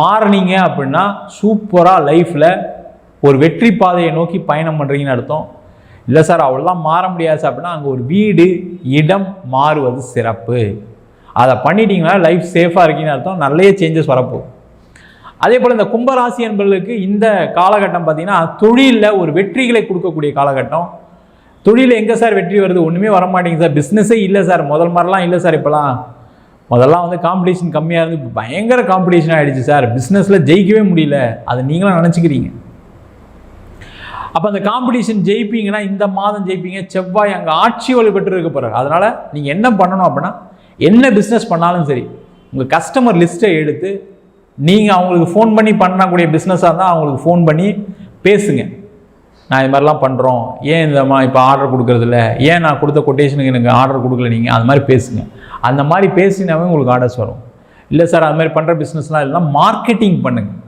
மாறினீங்க அப்படின்னா சூப்பராக லைஃப்பில் ஒரு வெற்றி பாதையை நோக்கி பயணம் பண்ணுறீங்கன்னு அர்த்தம். இல்லை சார் அவ்வளோலாம் மாற முடியாது சார். அப்படின்னா அங்கே ஒரு வீடு இடம் மாறுவது சிறப்பு. அதை பண்ணிட்டீங்கன்னா லைஃப் சேஃபாக இருக்கீங்கன்னு அர்த்தம். நிறைய சேஞ்சஸ் வரப்போகுது. அதே போல் இந்த கும்பராசி என்பவர்களுக்கு இந்த காலகட்டம் பார்த்திங்கன்னா தொழிலில் ஒரு வெற்றிகளை கொடுக்கக்கூடிய காலகட்டம். தொழிலில் எங்கே சார் வெற்றி வருது? ஒன்றுமே வர மாட்டேங்குது சார். பிஸ்னஸே இல்லை சார். முதல் மாதிரிலாம் இல்லை சார் இப்போலாம் முதல்லாம் வந்து காம்படிஷன் கம்மியாக இருந்து பயங்கர காம்படிஷன் ஆகிடுச்சு சார் பிஸ்னஸில் ஜெயிக்கவே முடியல. அதை நீங்களும் நினச்சிக்கிறீங்க. அப்போ அந்த காம்படிஷன் ஜெயிப்பீங்கன்னா இந்த மாதம் ஜெயிப்பீங்க செவ்வாய் அங்கே ஆட்சி வலுப்பெற்று இருக்க போகிறார் அதனால் நீங்கள் என்ன பண்ணணும் அப்படின்னா என்ன பிஸ்னஸ் பண்ணாலும் சரி உங்கள் கஸ்டமர் லிஸ்ட்டை எடுத்து நீங்கள் அவங்களுக்கு ஃபோன் பண்ணி பண்ணக்கூடிய பிஸ்னஸாக இருந்தால் அவங்களுக்கு ஃபோன் பண்ணி பேசுங்க. நான் இது மாதிரிலாம் பண்ணுறோம் ஏன் இந்த இப்போ ஆர்டர் கொடுக்குறதில்ல? ஏன் நான் கொடுத்த கொட்டேஷனுக்கு எனக்கு ஆர்டர் கொடுக்கல நீங்கள் அது மாதிரி பேசுங்க. அந்த மாதிரி பேசினாவே உங்களுக்கு ஆர்டர்ஸ் வரும். இல்லை சார் அது மாதிரி பண்ணுற பிஸ்னஸ்லாம் இல்லைனா மார்க்கெட்டிங் பண்ணுங்கள்